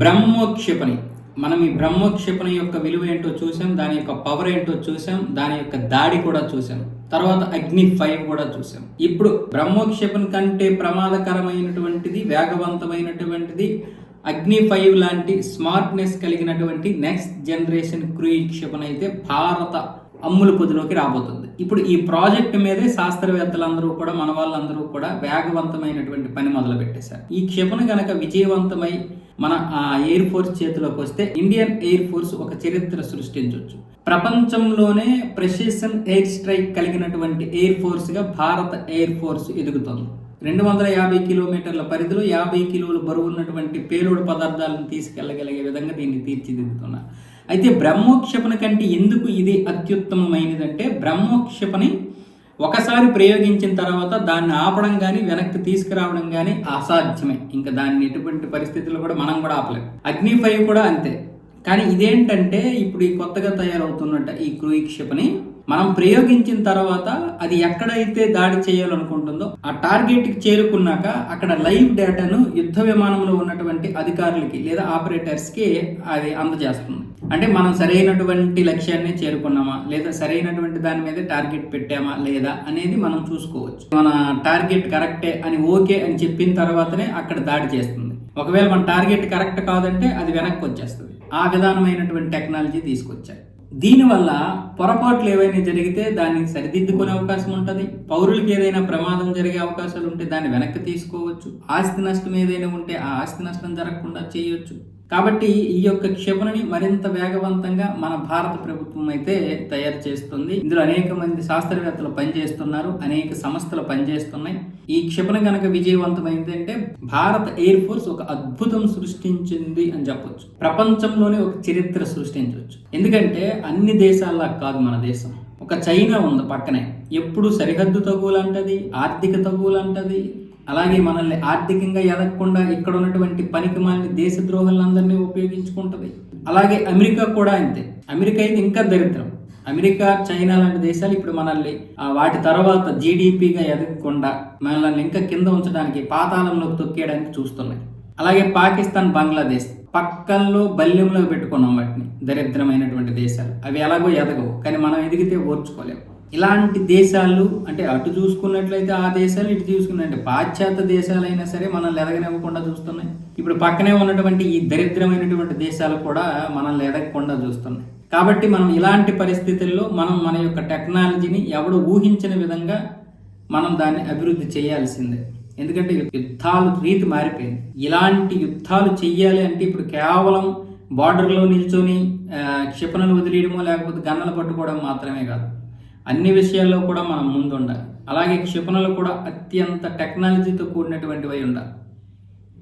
బ్రహ్మోక్షిపణి. మనం ఈ బ్రహ్మోక్షిపణి యొక్క విలువ ఏంటో చూసాం దాని యొక్క పవర్ ఏంటో చూసాం దాని యొక్క దాడి కూడా చూసాం తర్వాత అగ్ని ఫైవ్ కూడా చూసాం. ఇప్పుడు బ్రహ్మోక్షిపణ కంటే ప్రమాదకరమైనటువంటిది వేగవంతమైనటువంటిది అగ్ని ఫైవ్ లాంటి స్మార్ట్నెస్ కలిగినటువంటి నెక్స్ట్ జనరేషన్ క్రూయిజ్ క్షిపణి అయితే భారత అమ్ముల పొదిలోకి రాబోతుంది. ఇప్పుడు ఈ ప్రాజెక్ట్ మీదే శాస్త్రవేత్తలందరూ కూడా మన వాళ్ళందరూ కూడా వేగవంతమైనటువంటి పని మొదలు పెట్టేశారు ఈ క్షిపణి గనక విజయవంతమై మన ఆ ఎయిర్ ఫోర్స్ చేతిలోకి వస్తే ఇండియన్ ఎయిర్ ఫోర్స్ ఒక చరిత్ర సృష్టించవచ్చు ప్రపంచంలోనే ప్రెసిషన్ ఎయిర్ స్ట్రైక్ కలిగినటువంటి ఎయిర్ ఫోర్స్గా భారత ఎయిర్ ఫోర్స్ ఎదుగుతోంది. రెండు వందల యాభై కిలోమీటర్ల పరిధిలో యాభై కిలోలు బరువు ఉన్నటువంటి పేలోడు పదార్థాలను తీసుకెళ్ళగలిగే విధంగా దీన్ని తీర్చిదిద్దుతున్నారు. అయితే బ్రహ్మోక్షపణ కంటే ఎందుకు ఇది అత్యుత్తమమైనదంటే బ్రహ్మోక్షపణి ఒకసారి ప్రయోగించిన తర్వాత దాన్ని ఆపడం కానీ వెనక్కి తీసుకురావడం కానీ అసాధ్యమే. ఇంకా దాన్ని ఎటువంటి పరిస్థితుల్లో కూడా మనం కూడా ఆపలేం. అగ్ని ఫైవ్ కూడా అంతే. కానీ ఇదేంటంటే ఇప్పుడు ఈ కొత్తగా తయారవుతున్నట్ట ఈ క్రూయి క్షిపణి మనం ప్రయోగించిన తర్వాత అది ఎక్కడైతే దాడి చేయాలనుకుంటుందో ఆ టార్గెట్కి చేరుకున్నాక అక్కడ లైవ్ డేటాను యుద్ధ విమానంలో ఉన్నటువంటి అధికారులకి లేదా ఆపరేటర్స్కి అది అందజేస్తుంది. అంటే మనం సరైనటువంటి లక్ష్యాన్ని చేరుకున్నామా? లేదా సరైనటువంటి దాని మీద టార్గెట్ పెట్టామా? లేదా అనేది మనం చూసుకోవచ్చు. మన టార్గెట్ కరెక్టే అని ఓకే అని చెప్పిన తర్వాతనే అక్కడ దాడి చేస్తుంది. ఒకవేళ మన టార్గెట్ కరెక్ట్ కాదంటే అది వెనక్కి వచ్చేస్తుంది. ఆ విధానమైనటువంటి టెక్నాలజీ తీసుకొచ్చారు దీనివల్ల పొరపాట్లు ఏవైనా జరిగితే దాన్ని సరిదిద్దుకునే అవకాశం ఉంటుంది. పౌరులకి ఏదైనా ప్రమాదం జరిగే అవకాశాలు ఉంటే దాన్ని వెనక్కి తీసుకోవచ్చు. ఆస్తి నష్టం ఏదైనా ఉంటే ఆ ఆస్తి నష్టం జరగకుండా చేయొచ్చు. కాబట్టి ఈ యొక్క క్షిపణిని మరింత వేగవంతంగా మన భారత ప్రభుత్వం అయితే తయారు చేస్తుంది. ఇందులో అనేక మంది శాస్త్రవేత్తలు పనిచేస్తున్నారు. అనేక సంస్థలు పనిచేస్తున్నాయి. ఈ క్షిపణి కనుక విజయవంతమైంది అంటే భారత ఎయిర్ ఫోర్స్ ఒక అద్భుతం సృష్టించింది అని చెప్పొచ్చు. ప్రపంచంలోనే ఒక చరిత్ర సృష్టించవచ్చు. ఎందుకంటే అన్ని దేశాల్లా కాదు మన దేశం. ఒక చైనా ఉంది పక్కనే. ఎప్పుడు సరిహద్దు తగులంటది ఆర్థిక తగులంటది అలాగే మనల్ని ఆర్థికంగా ఎదగకుండా ఇక్కడ ఉన్నటువంటి పనికి మాలిన దేశద్రోహులందరినీ ఉపయోగించుకుంటుంది. అలాగే అమెరికా కూడా అంతే. అమెరికా అయితే ఇంకా దరిద్రం. అమెరికా చైనా లాంటి దేశాలు ఇప్పుడు మనల్ని వాటి తర్వాత జీడిపిగా ఎదగకుండా మనల్ని ఇంకా కింద ఉంచడానికి పాతాళంలోకి తొక్కేయడానికి చూస్తున్నాయి. అలాగే పాకిస్తాన్ బంగ్లాదేశ్ పక్కల్లో బల్యంలో పెట్టుకున్నాం వాటిని దరిద్రమైనటువంటి దేశాలు. అవి ఎలాగో ఎదగవు కానీ మనం ఎదిగితే ఓర్చుకోలేము ఇలాంటి దేశాలు అంటే అటు చూసుకున్నట్లయితే ఆ దేశాలు ఇటు చూసుకున్నట్టు పాశ్చాత్య దేశాలైనా సరే మనల్ని ఎదగనివ్వకుండా చూస్తున్నాయి. ఇప్పుడు పక్కనే ఉన్నటువంటి ఈ దరిద్రమైనటువంటి దేశాలు కూడా మనల్ని ఎదగకుండా చూస్తున్నాయి. కాబట్టి మనం ఇలాంటి పరిస్థితుల్లో మనం మన యొక్క టెక్నాలజీని ఎవడు ఊహించిన విధంగా మనం దాన్ని అభివృద్ధి చేయాల్సిందే. ఎందుకంటే యుద్ధాలు రీతి మారిపోయింది. ఇలాంటి యుద్ధాలు చెయ్యాలి అంటే ఇప్పుడు కేవలం బార్డర్లో నిల్చొని క్షిపణలు క్షిపణులు వదిలేయడమో లేకపోతే గన్నలు పట్టుకోవడం మాత్రమే కాదు. అన్ని విషయాల్లో కూడా మనం ముందుండాలి. అలాగే క్షిపణులు కూడా అత్యంత టెక్నాలజీతో కూడినటువంటివై ఉండాలి.